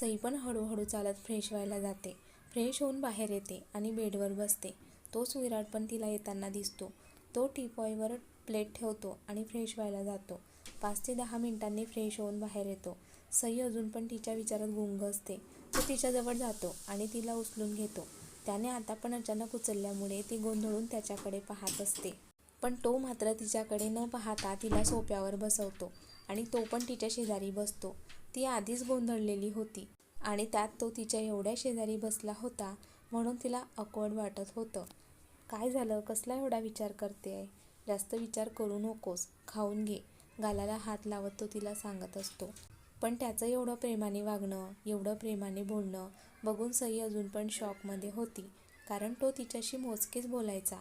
सई पण हळूहळू चालत फ्रेश व्हायला जाते. फ्रेश होऊन बाहेर येते आणि बेडवर बसते. तोच विराट पण तिला येताना दिसतो. तो टीपॉयवर प्लेट ठेवतो आणि फ्रेश व्हायला जातो. पाच ते दहा मिनिटांनी फ्रेश होऊन बाहेर येतो. सई अजून पण तिच्या विचारात गुंग असते. तो तिच्याजवळ जातो आणि तिला उचलून घेतो. त्याने आता पण अचानक उचलल्यामुळे ती गोंधळून त्याच्याकडे पाहत असते. पण तो मात्र तिच्याकडे न पाहता तिला सोप्यावर बसवतो आणि तो पण तिच्या शेजारी बसतो. ती आधीच गोंधळलेली होती आणि त्यात तो तिच्या एवढ्या शेजारी बसला होता म्हणून तिला अकवड वाटत होतं. काय झालं? कसला एवढा विचार करते आहे जास्त विचार करू नकोस. खाऊन घे. गालाला हात लावत तो तिला सांगत असतो. पण त्याचं एवढं प्रेमाने वागणं एवढं प्रेमाने बोलणं बघून सई अजून पण शॉकमध्ये होती कारण तो तिच्याशी मोजकेच बोलायचा.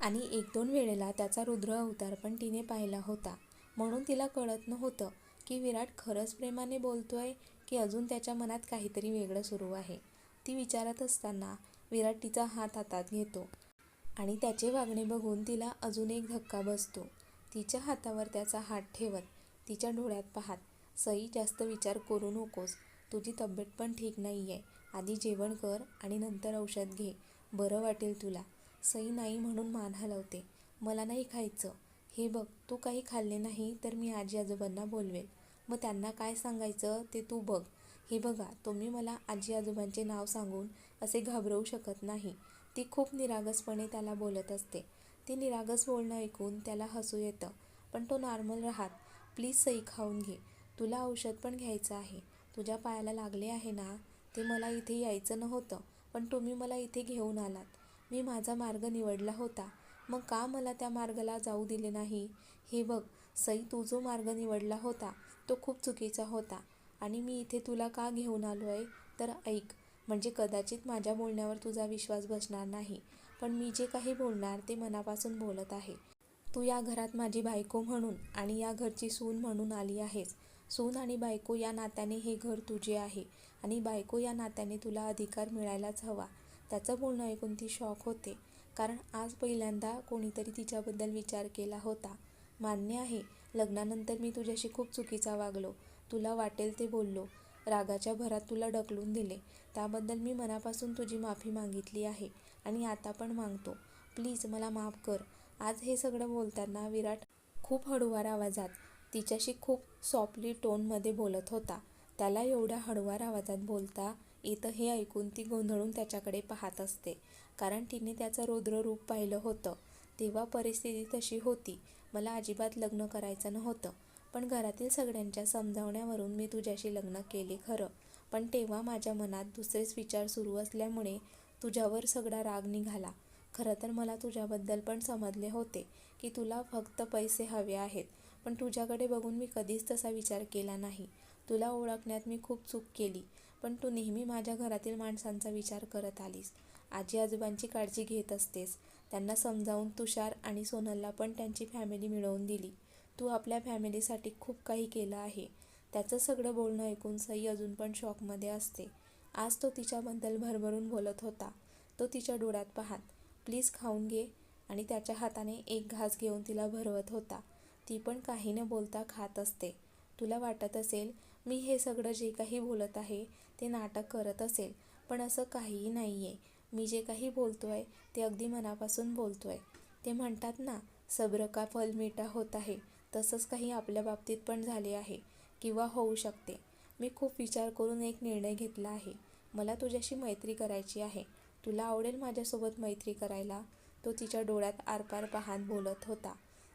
आणि एक दोन वेळेला त्याचा रुद्र अवतार पण तिने पाहिला होता म्हणून तिला कळत नव्हतं. की विराट खरंच प्रेमाने बोलतो आहे की अजून त्याच्या मनात काहीतरी वेगळं सुरू आहे. ती विचारत असताना विराट तिचा हात हातात घेतो आणि त्याचे वागणे बघून तिला अजून एक धक्का बसतो. तिच्या हातावर त्याचा हात ठेवत तिच्या डोळ्यात पाहत सई जास्त विचार करू नकोस तुझी तब्येत पण ठीक नाही आहे आधी जेवण कर आणि नंतर औषध घे बरं वाटेल तुला. सई नाही म्हणून मान हलवते मला नाही खायचं. हे बघ तू काही खाल्ले नाही तर मी आजी आजोबांना बोलवेल मग त्यांना काय सांगायचं ते तू बघ. हे बघा तुम्ही मला आजी आजोबांचे नाव सांगून असे घाबरवू शकत नाही. ती खूप निरागसपणे त्याला बोलत असते. ती निरागस बोलणं ऐकून त्याला हसू येतं. पण तो नॉर्मल राहत प्लीज सई खाऊन घे. तुला औषध पण घ्यायचं आहे. तुझ्या पायाला लागले आहे ना ते मला इथे यायचं नव्हतं. पण तुम्ही मला इथे घेऊन आलात. मी माझा मार्ग निवडला होता. मग का मला त्या मार्गाला जाऊ दिले नाही? हे बघ सई तू जो मार्ग निवडला होता तो खूप चुकीचा होता. आणि मी इथे तुला का घेऊन आलो आहे तर ऐक म्हणजे कदाचित माझ्या बोलण्यावर तुझा विश्वास बसणार नाही पण मी जे काही बोलणार ते मनापासून बोलत आहे. तू या घरात माझी बायको म्हणून आणि या घरची सून म्हणून आली आहेस. सून आणि बायको या नात्याने हे घर तुझे आहे आणि बायको या नात्याने तुला अधिकार मिळायलाच हवा. त्याचं बोलणं ऐकून ती शॉक होते. कारण आज पहिल्यांदा कोणीतरी तिच्याबद्दल विचार केला होता. मान्य आहे लग्नानंतर मी तुझ्याशी खूप चुकीचा वागलो. तुला वाटेल ते बोललो. रागाच्या भरात तुला ढकलून दिले. त्याबद्दल मी मनापासून तुझी माफी मागितली आहे आणि आता पण मागतो. प्लीज मला माफ कर. आज हे सगळं बोलताना विराट खूप हळूवार आवाजात तिच्याशी खूप सॉफ्टली टोनमध्ये बोलत होता. त्याला एवढ्या हळूवार आवाजात बोलता येतं हे ऐकून ती गोंधळून त्याच्याकडे पाहत असते. कारण तिने त्याचं रुद्र रूप पाहिलं होतं. तेव्हा परिस्थिती तशी होती. मला अजिबात लग्न करायचं नव्हतं. पण घरातील सगळ्यांच्या समजावण्यावरून मी तुझ्याशी लग्न केले खरं. पण तेव्हा माझ्या मनात दुसरेच विचार सुरू असल्यामुळे तुझ्यावर सगळा राग निघाला. खरं तर मला तुझ्याबद्दल पण समजले होते की तुला फक्त पैसे हवे आहेत. पण तुझ्याकडे बघून मी कधीच तसा विचार केला नाही. तुला ओळखण्यात मी खूप चूक केली. पण तू नेहमी माझ्या घरातील माणसांचा विचार करत आलीस. आजी आजोबांची काळजी घेत असतेस. त्यांना समजावून तुषार आणि सोनलला पण त्यांची फॅमिली मिळवून दिली. तू आपल्या फॅमिलीसाठी खूप काही केलं आहे. त्याचं सगळं बोलणं ऐकून सई अजून पण शॉकमध्ये असते. आज तो तिच्याबद्दल भरभरून बोलत होता. तो तिच्या डोळ्यात पाहात प्लीज खाऊन घे. आणि त्याच्या हाताने एक घास घेऊन तिला भरवत होता. ती पण काही न बोलता खात असते. तुला वाटत असेल मी हे सगळं जे काही बोलत आहे ते नाटक करत असेल पण असं काहीही नाही आहे मी जे काही बोलतो आहे ते अगदी मनापासून बोलतो आहे ते म्हणतात ना सब्र का फल मिठा होत आहे तसंच काही आपल्या बाबतीत पण झाले आहे किंवा होऊ शकते. मी खूप विचार करून एक निर्णय घेतला आहे. मला तुझ्याशी मैत्री करायची आहे. तुला आवडेल माझ्यासोबत मैत्री करायला? तो तिच्या डोळ्यात आरपार पाहत बोलत होता.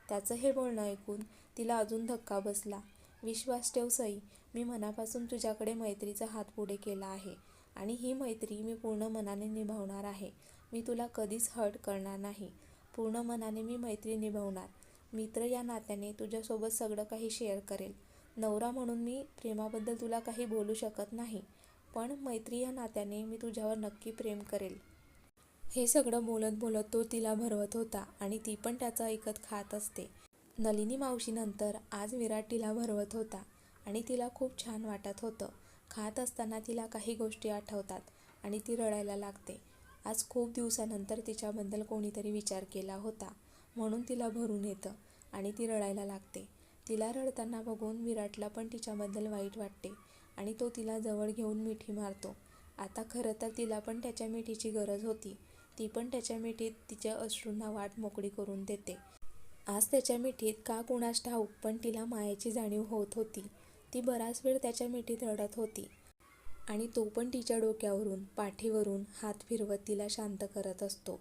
त्याचं हे बोलणं ऐकून तिला अजून धक्का बसला. विश्वास ठेव सई. मी मनापासून तुझ्याकडे मैत्रीचा हात पुढे केला आहे. आणि ही मैत्री मी पूर्ण मनाने निभावणार आहे. मी तुला कधीच हर्ट करणार नाही. पूर्ण मनाने मी मैत्री निभावणार. मित्र या नात्याने तुझ्यासोबत सगळं काही शेअर करेल. नवरा म्हणून मी प्रेमाबद्दल तुला काही बोलू शकत नाही पण मैत्री या नात्याने मी तुझ्यावर नक्की प्रेम करेल. हे सगळं बोलत बोलत तो तिला भरवत होता आणि ती पण त्याचं ऐकत खात असते. नलिनी मावशीनंतर आज विराट तिला भरवत होता आणि तिला खूप छान वाटत होतं. खात असताना तिला काही गोष्टी आठवतात आणि ती रडायला लागते. आज खूप दिवसानंतर तिच्याबद्दल कोणीतरी विचार केला होता म्हणून तिला भरून येतं आणि ती रडायला लागते. तिला रडताना बघून विराटला पण तिच्याबद्दल वाईट वाटते आणि तो तिला जवळ घेऊन मिठी मारतो. आता खरं तर तिला पण त्याच्या मिठीची गरज होती. ती पण त्याच्या मिठीत तिच्या अश्रूंना वाट मोकळी करून देते. आज त्याच्या मिठीत का कुणास ठाऊक पण तिला मायेची जाणीव होत होती. ती बराच वेळ त्याच्या मिठीत रडत होती. आणि तो पण तिच्या डोक्यावरून पाठीवरून हात फिरवत तिला शांत करत असतो.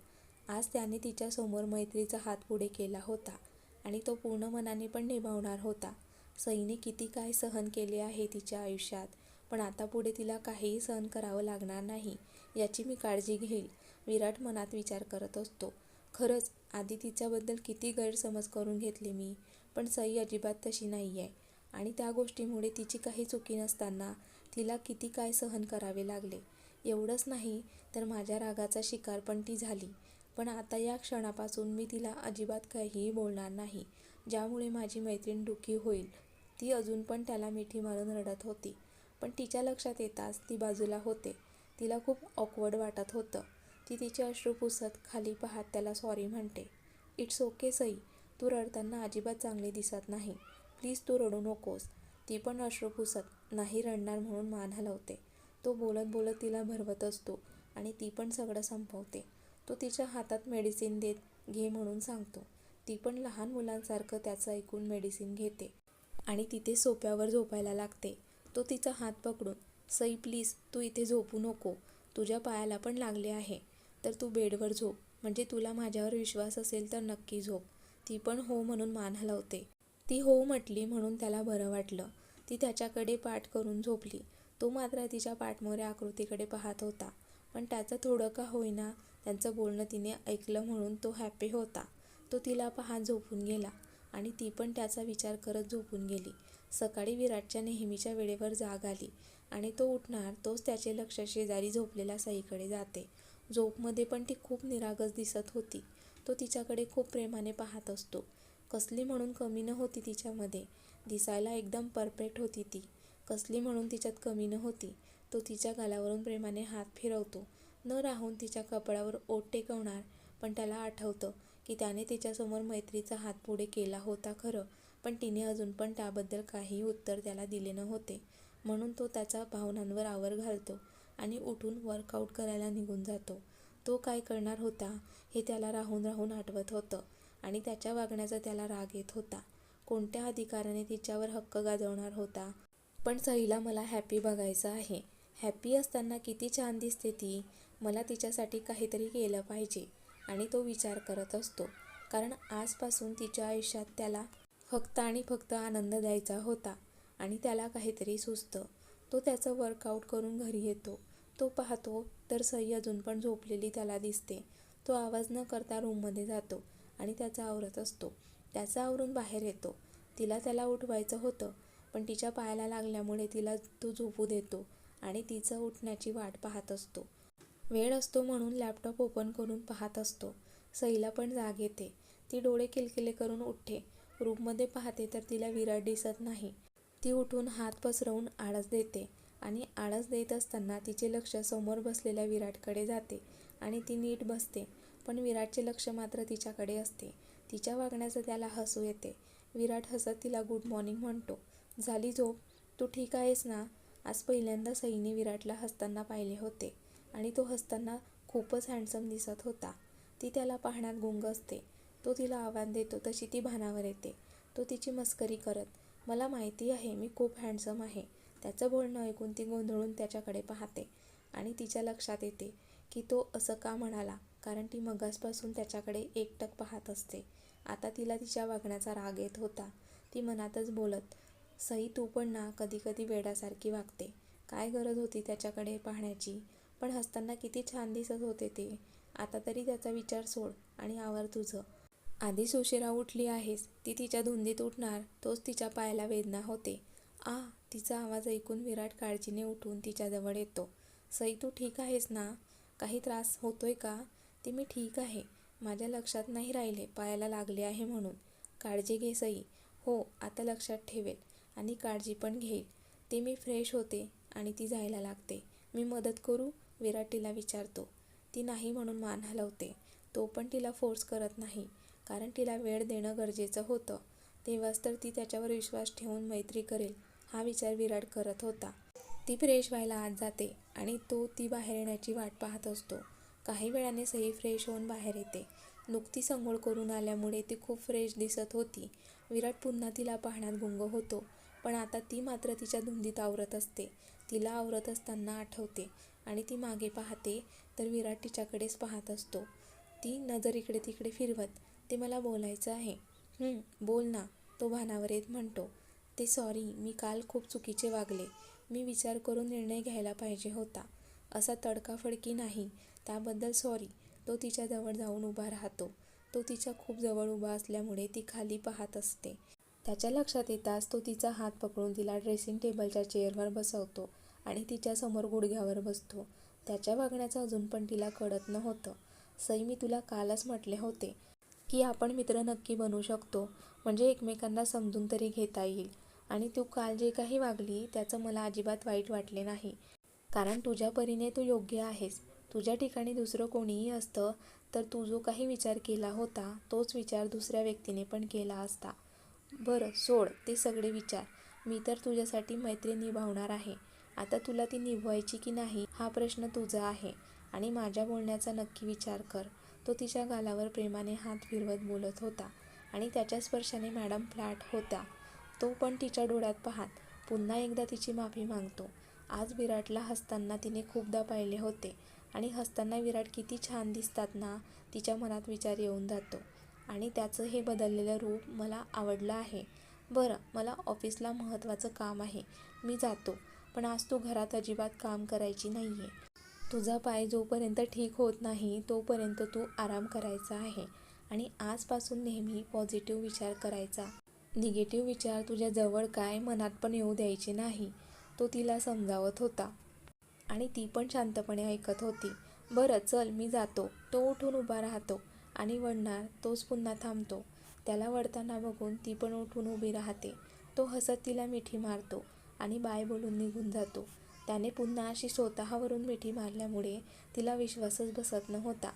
आज त्याने तिच्यासमोर मैत्रीचा हात पुढे केला होता आणि तो पूर्ण मनाने पण निभावणार होता. सईने किती काय सहन केले आहे तिच्या आयुष्यात पण आता पुढे तिला काहीही सहन करावं लागणार नाही याची मी काळजी घेईल विराट मनात विचार करत असतो. खरंच आधी तिच्याबद्दल किती गैरसमज करून घेतले मी पण सई अजिबात तशी नाही आहे आणि त्या गोष्टीमुळे तिची काही चुकी नसताना तिला किती काय सहन करावे लागले. एवढंच नाही तर माझ्या रागाचा शिकार पण ती झाली. पण आता या क्षणापासून मी तिला अजिबात काहीही बोलणार नाही ज्यामुळे माझी मैत्रीण दुःखी होईल. ती अजून पण त्याला मिठी मारून रडत होती. पण तिच्या लक्षात येताच ती बाजूला होते. तिला खूप ऑकवर्ड वाटत होतं. ती तिचे अश्रू पुसत खाली पाहत त्याला सॉरी म्हणते. It's okay Sai. तू रडताना अजिबात चांगली दिसत नाही. प्लीज तू रडू नकोस. ती पण अश्रू पुसत नाही रडणार म्हणून मान हलवते. तो बोलत बोलत तिला भरवत असतो आणि ती पण सगळं संपवते. तो तिच्या हातात मेडिसिन देत घे म्हणून सांगतो. ती पण लहान मुलांसारखं त्याचं ऐकून मेडिसिन घेते आणि तिथे सोप्यावर झोपायला लागते. तो तिचा हात पकडून सई प्लीज तू इथे झोपू नको. तुझ्या पायाला पण लागले आहे. तर तू बेडवर झोप. म्हणजे तुला माझ्यावर विश्वास असेल तर नक्की झोप. ती पण हो म्हणून मान हलवते. ती हो म्हटली म्हणून त्याला बरं वाटलं. ती त्याच्याकडे पाठ करून झोपली. तो मात्र तिच्या पाठमोऱ्या आकृतीकडे पाहत होता. पण त्याचं थोडं का होईना त्यांचं बोलणं तिने ऐकलं म्हणून तो हॅपी होता. तो तिला पाहत झोपून गेला आणि ती पण त्याचा विचार करत झोपून गेली. सकाळी विराटच्या नेहमीच्या वेळेवर जाग आली आणि तो उठणार तोच त्याचे लक्ष शेजारी झोपलेल्या सईकडे जाते. झोपमध्ये पण ती खूप निरागस दिसत होती. तो तिच्याकडे खूप प्रेमाने पाहत असतो. कसली म्हणून कमी न होती तिच्यामध्ये. दिसायला एकदम परफेक्ट होती ती. कसली म्हणून तिच्यात कमी न होती तो तिच्या गालावरून प्रेमाने हात फिरवतो. न राहून तिच्या कपड्यावर ओट टेकवणार पण त्याला आठवतं की त्याने तिच्यासमोर मैत्रीचा हात पुढे केला होता खरं पण तिने अजून पण त्याबद्दल काहीही उत्तर त्याला दिले नव्हते. म्हणून तो त्याचा भावनांवर आवर घालतो आणि उठून वर्कआउट करायला निघून जातो. तो काय करणार होता हे त्याला राहून राहून आठवत होतं. आणि त्याच्या वागण्याचा त्याला राग येत होता. कोणत्या अधिकाराने तिच्यावर हक्क गाजवणार होता? पण सईला मला हॅपी बघायचं आहे. हॅपी असताना किती छान दिसते ती. मला तिच्यासाठी काहीतरी केलं पाहिजे आणि तो विचार करत असतो. कारण आजपासून तिच्या आयुष्यात त्याला फक्त आणि फक्त आनंद द्यायचा होता आणि त्याला काहीतरी सुचतं. तो त्याचं वर्कआउट करून घरी येतो. तो पाहतो तर सई अजून पण झोपलेली त्याला दिसते. तो आवाज न करता रूममध्ये जातो. आणि त्याचा आवरत असतो. त्याचा आवरून बाहेर येतो. तिला त्याला उठवायचं होतं पण तिच्या पायाला लागल्यामुळे तिला तो झोपू देतो आणि तिचं उठण्याची वाट पाहत असतो. वेळ असतो म्हणून लॅपटॉप ओपन करून पाहत असतो. सईला पण जाग येते. ती डोळे किलकिले करून उठते. रूममध्ये पाहते तर तिला विराट दिसत नाही. ती उठून हात पसरवून आळस देते आणि आळस देत असताना तिचे लक्ष समोर बसलेल्या विराटकडे जाते आणि ती नीट बसते. पण विराटचे लक्ष मात्र तिच्याकडे असते. तिच्या वागण्याचं त्याला हसू येते. विराट हसत तिला गुड मॉर्निंग म्हणतो. झाली झोप. तू ठीक आहेस ना? आज पहिल्यांदा सईने विराटला हसताना पाहिले होते आणि तो हसताना खूपच हँडसम दिसत होता. ती त्याला पाहण्यात गुंग असते. तो तिला आव्हान देतो तशी ती भानावर येते. तो तिची मस्करी करत मला माहिती आहे मी खूप हँडसम आहे. त्याचं बोलणं ऐकून ती गोंधळून त्याच्याकडे पाहते आणि तिच्या लक्षात येते की तो असं का म्हणाला? कारण ती मगासपासून त्याच्याकडे एकटक पाहत असते. आता तिला तिच्या वागण्याचा राग येत होता. ती मनातच बोलत सई तू पण ना कधी कधी वेड्यासारखी वागते. काय गरज होती त्याच्याकडे पाहण्याची? पण हसताना किती छान दिसत होते ते. आता तरी त्याचा विचार सोड आणि आवर तुझं. आधीच उशिरा उठली आहेस ती तिच्या धुंदीत उठणार तोच तिच्या पायाला वेदना होते. आ तिचा आवाज ऐकून विराट काळजीने उठून तिच्याजवळ येतो. सई तू ठीक आहेस ना? काही त्रास होतोय का? ती मी ठीक आहे. माझ्या लक्षात नाही राहिले पायाला लागले आहे म्हणून. काळजी घे सई. हो आता लक्षात ठेवेल आणि काळजी पण घेईल. ते मी फ्रेश होते आणि ती जायला लागते. मी मदत करू? विराट तिला विचारतो. ती नाही म्हणून मान हलवते. तो पण तिला फोर्स करत नाही. कारण तिला वेळ देणं गरजेचं होतं. तेव्हाच तर ती त्याच्यावर विश्वास ठेवून मैत्री करेल हा विचार विराट करत होता. ती फ्रेश व्हायला आत जाते आणि तो ती बाहेर येण्याची वाट पाहत असतो. काही वेळाने सई फ्रेश होऊन बाहेर येते. नुकतीच अंघोळ करून आल्यामुळे ती खूप फ्रेश दिसत होती. विराट पुन्हा तिला पाहण्यात गुंग होतो पण आता ती मात्र तिच्या धुंदीत आवरत असते. तिला आवरत असताना आठवते आणि ती मागे पाहते तर विराट तिच्याकडेच पाहत असतो. ती नजर इकडे तिकडे फिरवत ते मला बोलायचं आहे. बोल ना तो भानावर येत म्हणतो. ते सॉरी मी काल खूप चुकीचे वागले. मी विचार करून निर्णय घ्यायला पाहिजे होता. असा तडकाफडकी नाही. त्याबद्दल सॉरी तो तिच्या जवळ जाऊन उभा राहतो. तो तिच्या खूप जवळ उभा असल्यामुळे ती खाली पाहत असते. त्याच्या लक्षात येताच तो तिचा हात पकडून तिला ड्रेसिंग टेबलच्या चेअरवर बसवतो आणि तिच्यासमोर गुडघ्यावर बसतो. त्याच्या वागण्याचं अजून पण तिला कळत नव्हतं. सई मी तुला कालच म्हटले होते की आपण मित्र नक्की बनू शकतो. म्हणजे एकमेकांना समजून तरी घेता येईल. आणि तू काल जे काही वागली त्याचं मला अजिबात वाईट वाटले नाही. कारण तुझ्या परीने तू योग्य आहेस. तुझ्या ठिकाणी दुसरं कोणीही असतं तर तू जो काही विचार केला होता तोच विचार दुसऱ्या व्यक्तीने पण केला असता. बरं सोड ते सगळे विचार. मी तर तुझ्यासाठी मैत्री निभावणार आहे. आता तुला ती निभवायची की नाही हा प्रश्न तुझा आहे. आणि माझ्या बोलण्याचा नक्की विचार कर. तो तिच्या गालावर प्रेमाने हात फिरवत बोलत होता. आणि त्याच्या स्पर्शाने मॅडम फ्लॅट होत्या. तो पण तिच्या डोळ्यात पाहत पुन्हा एकदा तिची माफी मागतो. आज विराटला हसताना तिने खूपदा पाहिले होते. आणि हसताना विराट किती छान दिसतात ना तिच्या मनात विचार येऊन जातो. आणि त्याचं हे बदललेलं रूप मला आवडलं आहे. बरं मला ऑफिसला महत्त्वाचं काम आहे. मी जातो पण आज तू घरात अजिबात काम करायची नाही आहे तुझा पाय जोपर्यंत ठीक होत नाही तोपर्यंत तू आराम करायचा आहे. आणि आजपासून नेहमी पॉझिटिव्ह विचार करायचा. निगेटिव्ह विचार तुझ्या जवळ काय मनात पण येऊ द्यायचे नाही तो तिला समजावत होता. आणि ती पण शांतपणे ऐकत होती. बरं चल मी जातो. तो उठून उभा राहतो आणि वळणार तोच पुन्हा थांबतो. त्याला वळताना बघून ती पण उठून उभी राहते. तो हसत तिला मिठी मारतो आणि बाय बोलून निघून जातो. त्याने पुन्हा अशी स्वतःवरून मिठी मारल्यामुळे तिला विश्वासच बसत नव्हता.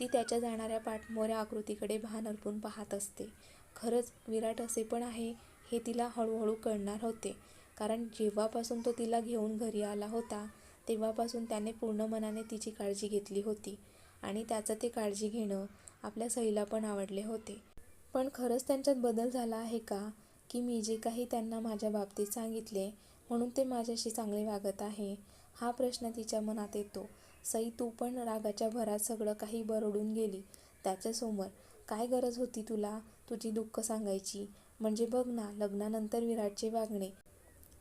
ती त्याच्या जाणाऱ्या पाठमोऱ्या आकृतीकडे भान अर्पून पाहत असते. खरंच विराट असे पण आहे हे तिला हळूहळू कळणार होते. कारण जेव्हापासून तो तिला घेऊन घरी आला होता तेव्हापासून त्याने पूर्ण मनाने तिची काळजी घेतली होती आणि त्याचं ते काळजी घेणं आपल्या सईला पण आवडले होते. पण खरंच त्यांच्यात बदल झाला आहे का? की मी जे काही त्यांना माझ्या बाबतीत सांगितले म्हणून ते माझ्याशी चांगले वागत आहे? हा प्रश्न तिच्या मनात येतो. सई तू पण रागाच्या भरात सगळं काही बरडून गेली. त्याच्यासमोर काय गरज होती तुला? तुझी दुःख सांगायची. म्हणजे बघ ना लग्नानंतर विराटचे वागणे.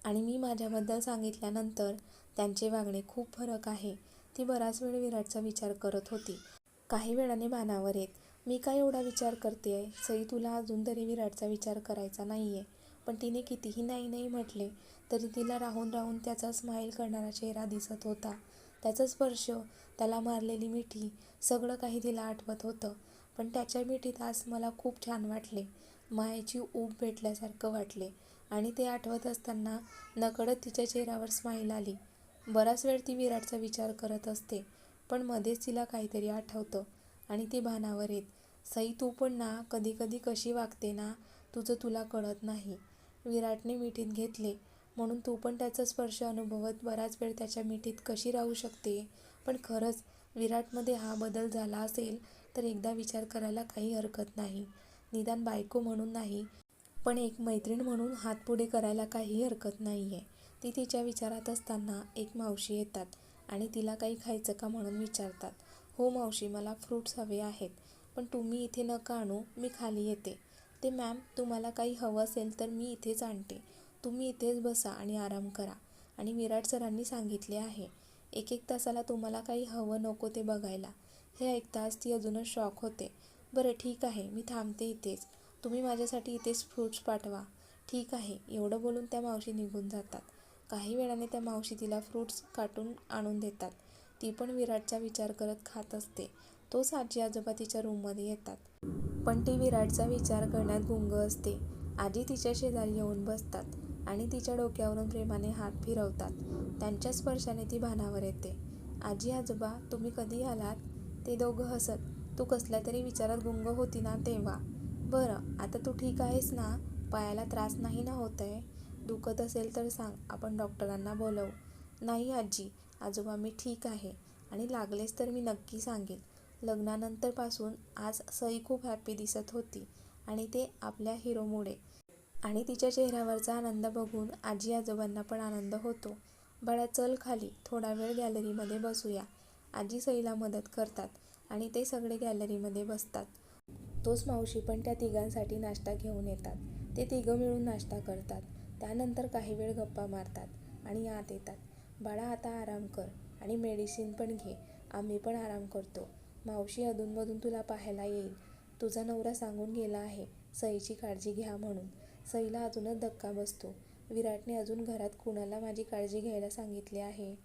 आणि मी माझ्याबद्दल सांगितल्यानंतर त्यांचे वागणे खूप फरक आहे. ती बराच वेळ विराटचा विचार करत होती. काही वेळाने भानावर येत मी काय एवढा विचार करते आहे? सई तुला अजून तरी विराटचा विचार करायचा नाही आहे पण तिने कितीही नाही नाही म्हटले तरी तिला राहून राहून त्याचा स्माईल करणारा चेहरा दिसत होता. त्याचा स्पर्श त्याला मारलेली मिठी सगळं काही तिला आठवत होतं. पण त्याच्या मिठीत आज मला खूप छान वाटले. मायेची ऊब भेटल्यासारखं वाटले. आणि ते आठवत असताना नकळत तिच्या चेहऱ्यावर स्माईल आली. बराच वेळ ती विराटचा विचार करत असते पण मध्येच तिला काहीतरी आठवतं आणि ती भानावर येत सई तू पण ना कधी कधी कशी वागते ना तुझं तुला कळत नाही. विराटने मिठीत घेतले म्हणून तू पण त्याचा स्पर्श अनुभवत बराच वेळ त्याच्या मिठीत कशी राहू शकते? पण खरंच विराटमध्ये हा बदल झाला असेल तर एकदा विचार करायला काही हरकत नाही. निदान बायको म्हणून नाही पण एक मैत्रीण म्हणून हात पुढे करायला काही हरकत नाही आहे ती तिच्या विचारात असताना एक मावशी येतात आणि तिला काही खायचं का म्हणून विचारतात. हो मावशी मला फ्रूट्स हवे आहेत पण तुम्ही इथे नका आणू मी खाली येते. ते मॅम तुम्हाला काही हवं असेल तर मी इथेच आणते. तुम्ही इथेच बसा आणि आराम करा. आणि विराट सरांनी सांगितले आहे एक एक तासाला तुम्हाला काही हवं नको ते बघायला. हे ऐकताच ती अजूनच शॉक होते. बरं ठीक आहे मी थांबते इथेच. तुम्ही माझ्यासाठी इथेच फ्रूट्स पाठवा. ठीक आहे. एवढं बोलून त्या मावशी निघून जातात. काही वेळाने त्या मावशी तिला फ्रूट्स काटून आणून देतात. ती पण विराटचा विचार करत खात असते. तोच आजी आजोबा तिच्या रूममध्ये येतात. पण ती विराटचा विचार करण्यात गुंग असते. आजी तिच्या शेजारी येऊन बसतात आणि तिच्या डोक्यावरून प्रेमाने हात फिरवतात. त्यांच्या स्पर्शाने ती भानावर येते. आजी आजोबा तुम्ही कधी आलात? ते दोघं हसत. तू कसल्या तरी विचारात गुंग होती ना तेव्हा. बरं आता तू ठीक आहेस ना? पायाला त्रास नाही ना होत आहे दुखत असेल तर सांग आपण डॉक्टरांना बोलवू. नाही आजी आजोबा मी ठीक आहे. आणि लागलेच तर मी नक्की सांगेन. लग्नानंतरपासून आज सई खूप हॅपी दिसत होती आणि ते आपल्या हिरोमुळे आणि तिच्या चेहऱ्यावरचा आनंद बघून आजी आजोबांना पण आनंद होतो. बाळा चल खाली थोडा वेळ गॅलरीमध्ये बसूया. आजी सईला मदत करतात आणि ते सगळे गॅलरीमध्ये बसतात. तोच मावशी पण त्या तिघांसाठी नाश्ता घेऊन येतात. ते तिघं मिळून नाश्ता करतात. त्यानंतर काही वेळ गप्पा मारतात आणि आत येतात. बाळा आता आराम कर आणि मेडिसिन पण घे. आम्ही पण आराम करतो. मावशी अधूनमधून तुला पाहायला येईल. तुझा नवरा सांगून गेला आहे सईची काळजी घ्या म्हणून. सईला अजूनच धक्का बसतो. विराटने अजून घरात कुणाला माझी काळजी घ्यायला सांगितले आहे?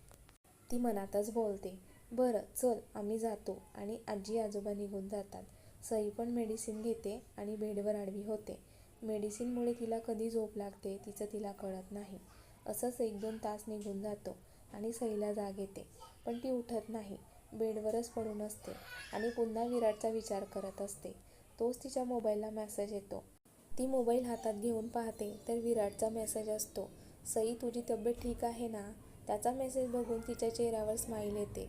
ती मनातच बोलते. बरं चल आम्ही जातो. आणि आजी आजोबा निघून जातात. सई पण मेडिसिन घेते आणि बेडवर आडवी होते. मेडिसिनमुळे तिला कधी झोप लागते तिचं तिला कळत नाही. असंच एक दोन तास निघून जातो आणि सईला जाग येते. पण ती उठत नाही. बेडवरच पडून असते आणि पुन्हा विराटचा विचार करत असते. तोच तिच्या मोबाईलला मेसेज येतो. ती मोबाईल हातात घेऊन पाहते तर विराटचा मेसेज असतो सई तुझी तब्येत ठीक आहे ना? त्याचा मेसेज बघून तिच्या चेहऱ्यावर स्माईल येते.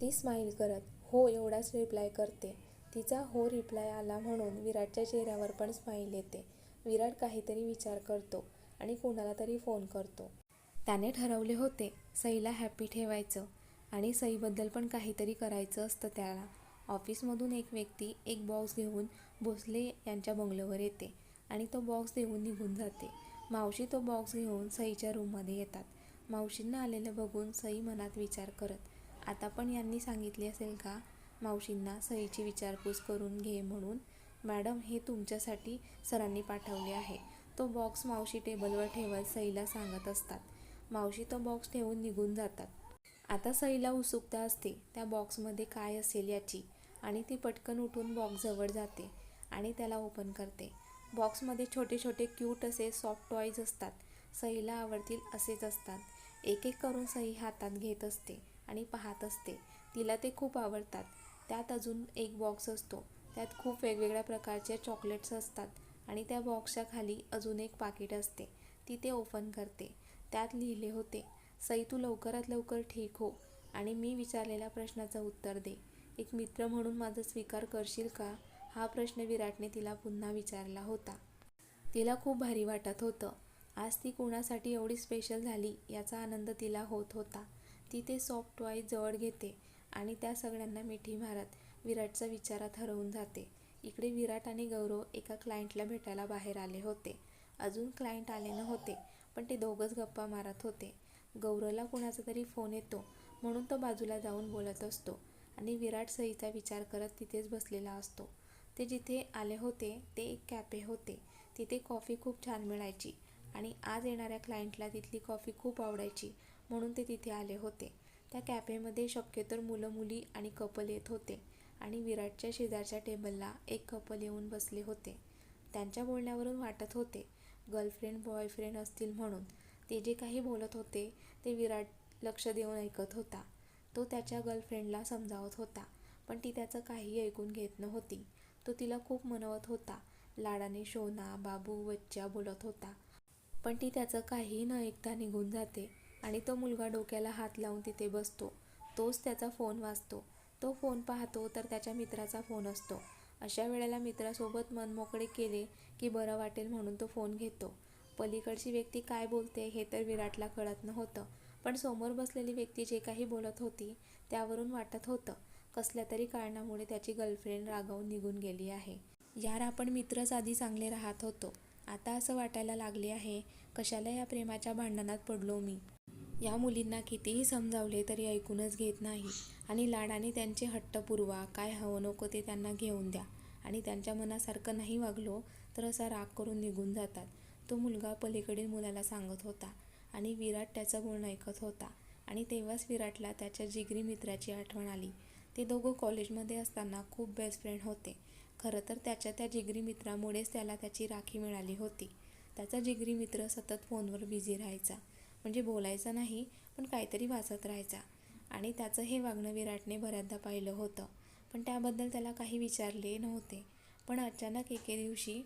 ती स्माईल करत हो एवढाच रिप्लाय करते. तिचा हो रिप्लाय आला म्हणून विराटच्या चेहऱ्यावर पण स्माईल येते. विराट काहीतरी विचार करतो आणि कोणाला तरी फोन करतो. त्याने ठरवले होते सईला हॅपी ठेवायचं आणि सईबद्दल पण काहीतरी करायचं असतं त्याला. ऑफिसमधून एक व्यक्ती एक बॉक्स घेऊन भोसले यांच्या बंगलोवर येते आणि तो बॉक्स देऊन निघून जाते. मावशी तो बॉक्स घेऊन सईच्या रूममध्ये येतात. मावशींना आलेलं बघून सई मनात विचार करत आता पण यांनी सांगितले असेल का? मावशींना सईची विचारपूस करून घे म्हणून मॅडम हे तुमच्यासाठी सरांनी पाठवले आहे. तो बॉक्स मावशी टेबलवर ठेवत सईला सांगत असतात. मावशी तो बॉक्स ठेवून निघून जातात. आता सईला उत्सुकता असते त्या बॉक्समध्ये काय असेल याची आणि ती पटकन उठून बॉक्स जवळ जाते आणि त्याला ओपन करते. बॉक्समध्ये छोटे छोटे क्यूट असे सॉफ्ट टॉईज असतात. सईला आवडतील असेच असतात. एक एक करून सई हातात घेत असते आणि पाहत असते. तिला ते खूप आवडतात. त्यात अजून एक बॉक्स असतो. त्यात खूप वेगवेगळ्या प्रकारचे चॉकलेट्स असतात आणि त्या बॉक्सच्या खाली अजून एक पाकिट असते. ती ते ओपन करते. त्यात लिहिले होते सई तू लवकरात लवकर ठीक हो आणि मी विचारलेल्या प्रश्नाचं उत्तर दे. एक मित्र म्हणून माझा स्वीकार करशील का? हा प्रश्न विराटने तिला पुन्हा विचारला होता. तिला खूप भारी वाटत होतं. आज ती कोणासाठी एवढी स्पेशल झाली याचा आनंद तिला होत होता. ती ते सॉफ्ट टॉईज जवळ घेते. आणि त्या सगळ्यांना मिठी मारत विराटचा विचारात हरवून जाते. इकडे विराट आणि गौरव एका क्लायंटला भेटायला बाहेर आले होते. अजून क्लायंट आले नव्हते पण ते दोघंच गप्पा मारत होते. गौरवला कुणाचा तरी फोन येतो म्हणून तो बाजूला जाऊन बोलत असतो आणि विराट सईचा विचार करत तिथेच बसलेला असतो. ते जिथे आले होते ते एक कॅफे होते. तिथे कॉफी खूप छान मिळायची आणि आज येणाऱ्या क्लायंटला तिथली कॉफी खूप आवडायची म्हणून ते तिथे आले होते. त्या कॅफेमध्ये शक्यतो मुलं मुली आणि कपल येत होते आणि विराटच्या शेजारच्या टेबलला एक कपल येऊन बसले होते. त्यांच्या बोलण्यावरून वाटत होते गर्लफ्रेंड बॉयफ्रेंड असतील म्हणून. ते जे काही बोलत होते ते विराट लक्ष देऊन ऐकत होता. तो त्याच्या गर्लफ्रेंडला समजावत होता पण ती त्याचं काही ऐकून घेत नव्हती. तो तिला खूप मनवत होता लाडाने शोना बाबू बच्चा बोलत होता. पण ती त्याचं काहीही न ऐकता निघून जाते. आणि तो मुलगा डोक्याला हात लावून तिथे बसतो. तोच त्याचा फोन वाचतो. तो फोन पाहतो तर त्याच्या मित्राचा फोन असतो. अशा वेळेला मित्रासोबत मनमोकळे केले की बरं वाटेल म्हणून तो फोन घेतो. पलीकडची व्यक्ती काय बोलते हे तर विराटला कळत नव्हतं. पण समोर बसलेली व्यक्ती जे काही बोलत होती त्यावरून वाटत होतं. कसल्या तरी कारणामुळे त्याची गर्लफ्रेंड रागावून निघून गेली आहे. यार आपण मित्रच आधी चांगले राहत होतो. आता असं वाटायला लागले आहे. कशाला या प्रेमाच्या भांडणात पडलो मी? या मुलींना कितीही समजावले तरी ऐकूनच घेत नाही. आणि लाडाने त्यांचे हट्ट पुरवा काय हवं नको ते त्यांना घेऊन द्या. आणि त्यांच्या मनासारखं नाही वागलो तर असा राग करून निघून जातात. तो मुलगा पलीकडील मुलाला सांगत होता आणि विराट त्याचं बोलणं ऐकत होता. आणि तेव्हाच विराटला त्याच्या जिगरी मित्राची आठवण आली. ते दोघं कॉलेजमध्ये असताना खूप बेस्ट फ्रेंड होते. खरं तर त्याच्या त्या जिगरी मित्रामुळेच त्याला त्याची राखी मिळाली होती. त्याचा जिगरी मित्र सतत फोनवर बिझी राहायचा. म्हणजे बोलायचं नाही पण काहीतरी वाचत राहायचा. आणि त्याचं हे वागणं विराटने बऱ्याचदा पाहिलं होतं. पण त्याबद्दल त्याला काही विचारले नव्हते. पण अचानक एके दिवशी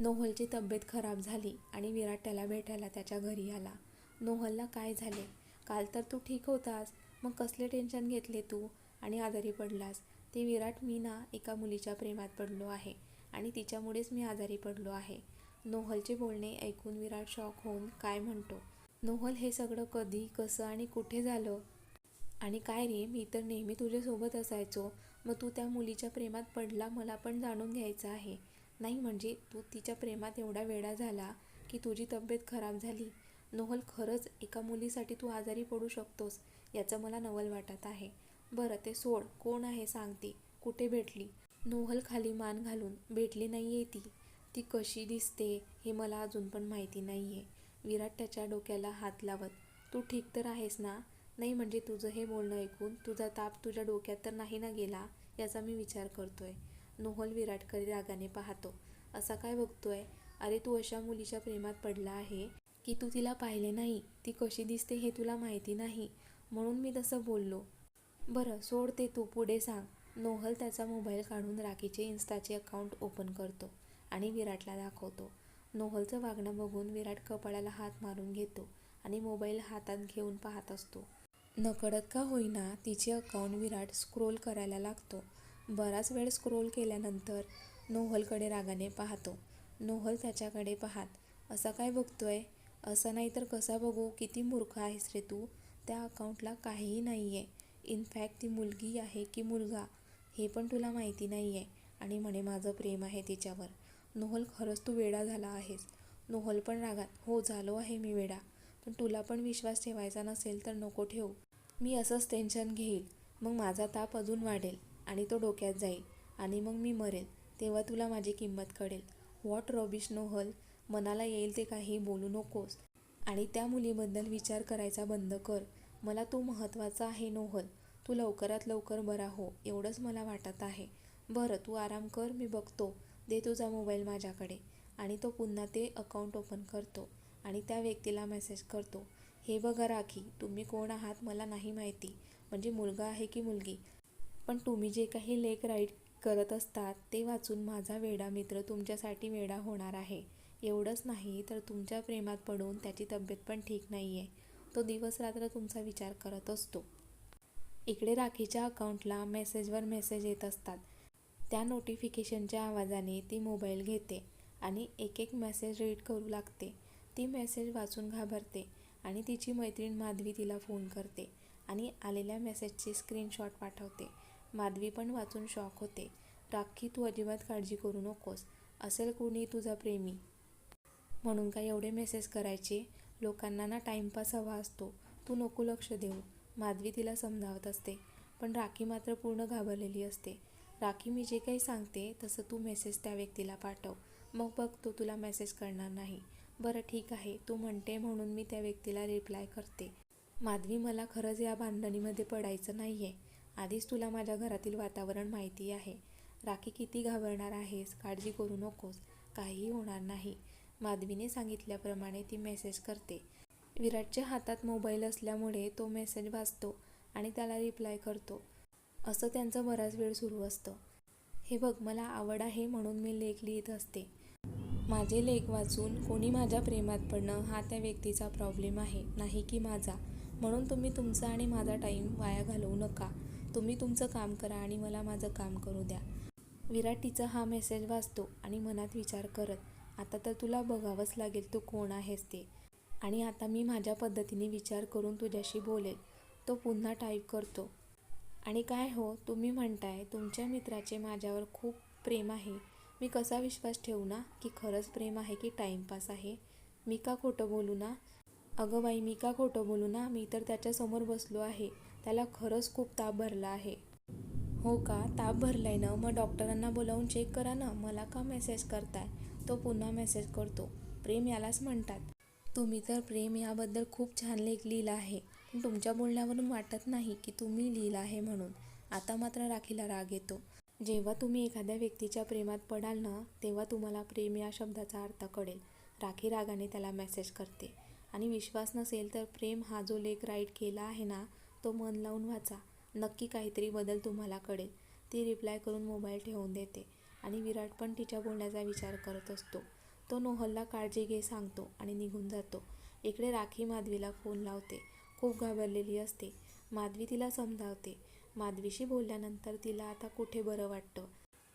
नोहलची तब्येत खराब झाली आणि विराट त्याला भेटायला त्याच्या घरी आला. नोहलला काय झाले? काल तर तू ठीक होतास. मग कसले टेन्शन घेतले तू? आणि आजारी पडलास. ते विराट मी ना एका मुलीच्या प्रेमात पडलो आहे आणि तिच्यामुळेच मी आजारी पडलो आहे. नोहलचे बोलणे ऐकून विराट शॉक होऊन काय म्हणतो? नोहल हे सगळं कधी कसं आणि कुठे झालं? आणि काय रे मी तर नेहमी तुझ्यासोबत असायचो. मग तू त्या मुलीच्या प्रेमात पडला मला पण जाणून घ्यायचं आहे. नाही म्हणजे तू तिच्या प्रेमात एवढा वेळा झाला की तुझी तब्येत खराब झाली. नोहल खरंच एका मुलीसाठी तू आजारी पडू शकतोस याचं मला नवल वाटत आहे. बरं ते सोड कोण आहे सांगते. कुठे भेटली? नोहल खाली मान घालून भेटली नाही आहे ती. ती कशी दिसते हे मला अजून पण माहिती नाही आहे विराट त्याच्या डोक्याला हात लावत तू ठीक तर आहेस ना? नाही म्हणजे तुझं हे बोलणं ऐकून तुझा ताप तुझ्या डोक्यात तर नाही ना गेला याचा मी विचार करतोय. नोहल विराटकडे रागाने पाहतो. असा काय बघतोय? अरे तू अशा मुलीच्या प्रेमात पडला आहे की तू तिला पाहिले नाही? ती कशी दिसते हे तुला माहिती नाही म्हणून मी तसं बोललो. बरं सोड ते तू पुढे सांग नोहल त्याचा मोबाईल काढून राखीचे इन्स्टाचे अकाउंट ओपन करतो आणि विराटला दाखवतो. नोहलचं वागणं बघून विराट कपाळाला हात मारून घेतो आणि मोबाईल हातात घेऊन पाहत असतो. नकळत का होईना तिचे अकाउंट विराट स्क्रोल करायला लागतो. बराच वेळ स्क्रोल केल्यानंतर नोहलकडे रागाने पाहतो. नोहल त्याच्याकडे पाहात असा काय बघतोय? असं नाही तर कसा बघू? किती मूर्ख आहेस रे तू? त्या अकाउंटला काहीही नाही आहे इनफॅक्ट ती मुलगी आहे की मुलगा? हे पण तुला माहिती नाही आहे आणि म्हणे माझं प्रेम आहे तिच्यावर. नोहल खरंच तू वेडा झाला आहेस. नोहल पण रागात हो झालो आहे मी वेडा. पण तुला पण विश्वास ठेवायचा नसेल तर नको ठेवू. मी असंच टेन्शन घेईल. मग माझा ताप अजून वाढेल आणि तो डोक्यात जाईल. आणि मग मी मरेल तेव्हा तुला माझी किंमत कळेल. What rubbish Nohal? मनाला येईल ते काही बोलू नकोस. आणि त्या मुलीबद्दल विचार करायचा बंद कर. मला तू महत्त्वाचा आहे नोहल. तू लवकरात लवकर बरा हो एवढंच मला वाटत आहे. बरं तू आराम कर मी बघतो. दे तुझा मोबाईल माझ्याकडे. आणि तो पुन्हा ते अकाउंट ओपन करतो. आणि त्या व्यक्तीला मेसेज करतो. हे बघा राखी तुम्ही कोण आहात मला नाही माहिती. म्हणजे मुलगा आहे की मुलगी? पण तुम्ही जे काही लेख राईट करत असतात ते वाचून माझा वेडा मित्र तुमच्यासाठी वेडा होणार आहे. एवढंच नाही तर तुमच्या प्रेमात पडून त्याची तब्येत पण ठीक नाही आहे तो दिवस रात्र तुमचा विचार करत असतो. इकडे राखीच्या अकाउंटला मेसेजवर मेसेज येत असतात. त्या नोटिफिकेशनच्या आवाजाने ती मोबाईल घेते आणि एक एक मेसेज रीड करू लागते. ती मेसेज वाचून घाबरते आणि तिची मैत्रीण माधवी तिला फोन करते आणि आलेल्या मेसेजची स्क्रीनशॉट पाठवते. माधवी पण वाचून शॉक होते. राखी तू अजिबात काळजी करू नकोस. असेल कोणी तुझा प्रेमी. म्हणून काय एवढे मेसेज करायचे? लोकांना ना टाईमपास हवा असतो. तू नको लक्ष देऊ. माधवी तिला समजावत असते. पण राखी मात्र पूर्ण घाबरलेली असते. राखी मी जे काही सांगते तसं तू मेसेज त्या व्यक्तीला पाठव. मग बघ तो तुला मेसेज करणार नाही. बरं ठीक आहे. तू म्हणते म्हणून मी त्या व्यक्तीला रिप्लाय करते. माधवी मला खरंच या बांधणीमध्ये पडायचं नाही आहे आधीच तुला माझ्या घरातील वातावरण माहिती आहे. राखी किती घाबरणार आहेस? काळजी करू नकोस. काहीही होणार नाही. माधवीने सांगितल्याप्रमाणे ती मेसेज करते. विराटच्या हातात मोबाईल असल्यामुळे तो मेसेज वाचतो आणि त्याला रिप्लाय करतो. असं त्यांचं बराच वेळ सुरू असतं. हे बघ मला आवड आहे म्हणून मी लेख लिहित असते. माझे लेख वाचून कोणी माझ्या प्रेमात पडणं हा त्या व्यक्तीचा प्रॉब्लेम आहे नाही की माझा. म्हणून तुम्ही तुमचा आणि माझा टाईम वाया घालवू नका. तुम्ही तुमचं काम करा आणि मला माझं काम करू द्या. विराट तिचा हा मेसेज वाचतो आणि मनात विचार करत आता तर तुला बघावंच लागेल तू कोण आहेस ते. आणि आता मी माझ्या पद्धतीने विचार करून तुझ्याशी बोलेल. तो पुन्हा टाईप करतो. आणि काय हो तुम्ही म्हणताय तुमच्या मित्राचे माझ्यावर खूप प्रेम आहे. मी कसा विश्वास ठेवू ना की खरंच प्रेम आहे की टाईमपास आहे? मी का खोटं बोलू ना? अगं बाई मी का खोटं बोलू ना? मी तर त्याच्यासमोर बसलो आहे. त्याला खरंच खूप ताप भरला आहे. हो का? ताप भरलाय ना? मग डॉक्टरांना बोलावून चेक करा ना. मला का मेसेज करताय? तो पुन्हा मेसेज करतो. प्रेम यालाच म्हणतात. तुम्ही तर प्रेम याबद्दल खूप छान लेख लिहिला आहे. पण तुमच्या बोलण्यावरून वाटत नाही की तुम्ही लिहिला आहे म्हणून. आता मात्र राखीला राग येतो. जेव्हा तुम्ही एखाद्या व्यक्तीच्या प्रेमात पडाल ना तेव्हा तुम्हाला प्रेम या शब्दाचा अर्थ कळेल. राखी रागाने त्याला मेसेज करते. आणि विश्वास नसेल तर प्रेम हा जो लेख राईट केला आहे ना तो मन लावून वाचा. नक्की काहीतरी बदल तुम्हाला कळेल. ती रिप्लाय करून मोबाईल ठेवून देते. आणि विराट पण तिच्या बोलण्याचा विचार करत असतो. तो नोहलला काळजी घे सांगतो आणि निघून जातो. इकडे राखी माधवीला फोन लावते. खूप घाबरलेली असते. माधवी तिला समजावते. माधवीशी बोलल्यानंतर तिला आता कुठे बरं वाटतं?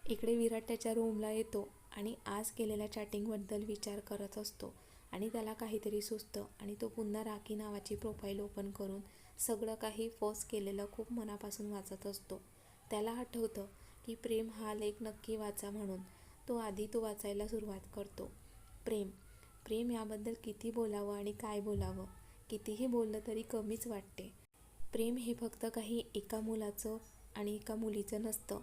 इकडे विराट त्याच्या रूमला येतो आणि आज केलेल्या चॅटिंगबद्दल विचार करत असतो आणि त्याला काहीतरी सुचतं आणि तो पुन्हा राखी नावाची प्रोफाईल ओपन करून सगळं काही फोर्स केलेलं खूप मनापासून वाचत असतो. त्याला आठवतं की प्रेम हा लेख नक्की वाचा म्हणून तो आधी तो वाचायला सुरुवात करतो. प्रेम प्रेम याबद्दल किती बोलावं आणि काय बोलावं? कितीही बोललं तरी कमीच वाटते. प्रेम हे फक्त काही एका मुलाचं आणि एका मुलीचं नसतं.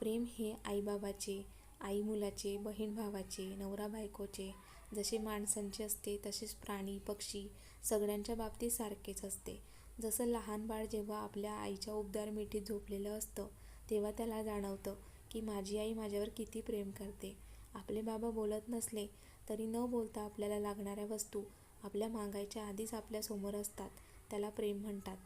प्रेम हे आईबाबाचे आई मुलाचे बहीण भावाचे नवरा बायकोचे जसे माणसांचे असते तसेच प्राणी पक्षी सगळ्यांच्या बाबतीत सारखेच असते. जसं लहान बाळ जेव्हा आपल्या आईच्या उबदार मिठीत झोपलेलं असतं तेव्हा त्याला जाणवतं की माझी आई माझ्यावर किती प्रेम करते. आपले बाबा बोलत नसले तरी न बोलता आपल्याला लागणाऱ्या वस्तू आपल्या मागायच्या आधीच आपल्यासमोर असतात. त्याला प्रेम म्हणतात.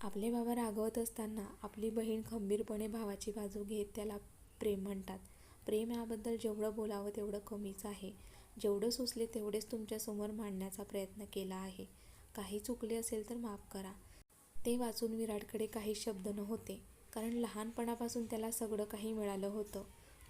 आपले बाबा रागवत असताना आपली बहीण खंबीरपणे भावाची बाजू घेत त्याला प्रेम म्हणतात. प्रेम याबद्दल जेवढं बोलावं तेवढं कमीच आहे. जेवढं सुचले तेवढेच तुमच्यासमोर मांडण्याचा प्रयत्न केला आहे. काही चुकले असेल तर माफ करा. ते वाचून विराटकडे काही शब्द नव्हते कारण लहानपणापासून त्याला सगळं काही मिळालं होतं.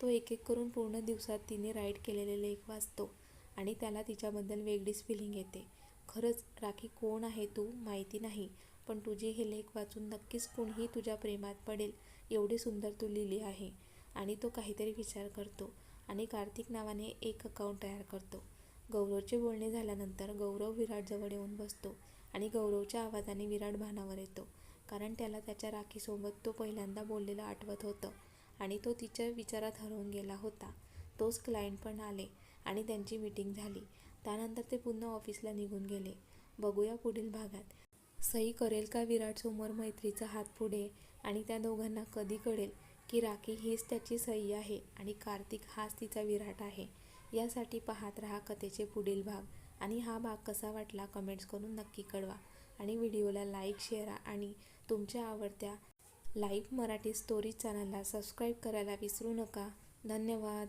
तो एक एक करून पूर्ण दिवसात तिने राईट केलेले लेख वाचतो. आणि त्याला तिच्याबद्दल वेगळीच फिलिंग येते. खरंच राखी कोण आहे तू माहिती नाही पण तुझे हे लेख वाचून नक्कीच कोणीही तुझ्या प्रेमात पडेल एवढी सुंदर तू लिहिली आहे. आणि तो काहीतरी विचार करतो आणि कार्तिक नावाने एक अकाउंट तयार करतो. गौरवचे बोलणे झाल्यानंतर गौरव विराटजवळ येऊन बसतो आणि गौरवच्या आवाजाने विराट भानावर येतो कारण त्याला त्याच्या राखीसोबत तो पहिल्यांदा बोललेलं आठवत होतं आणि तो तिच्या विचारात हरवून गेला होता. तोच क्लायंट पण आले आणि त्यांची मीटिंग झाली. त्यानंतर ते पुन्हा ऑफिसला निघून गेले. बघूया पुढील भागात. सई करेल का विराटसमोर मैत्रीचा हात पुढे? आणि त्या दोघांना कधी कळेल की राखी हीच त्याची सई आहे आणि कार्तिक हाच तिचा विराट आहे? यासाठी पाहत राहा कथेचे पुढील भाग. आणि हा भाग कसा वाटला कमेंट्स करून नक्की कळवा. आणि व्हिडिओला लाईक शेअरा आणि तुमच्या आवडत्या लाईव्ह मराठी स्टोरीज चॅनलला सबस्क्राईब करायला विसरू नका. धन्यवाद.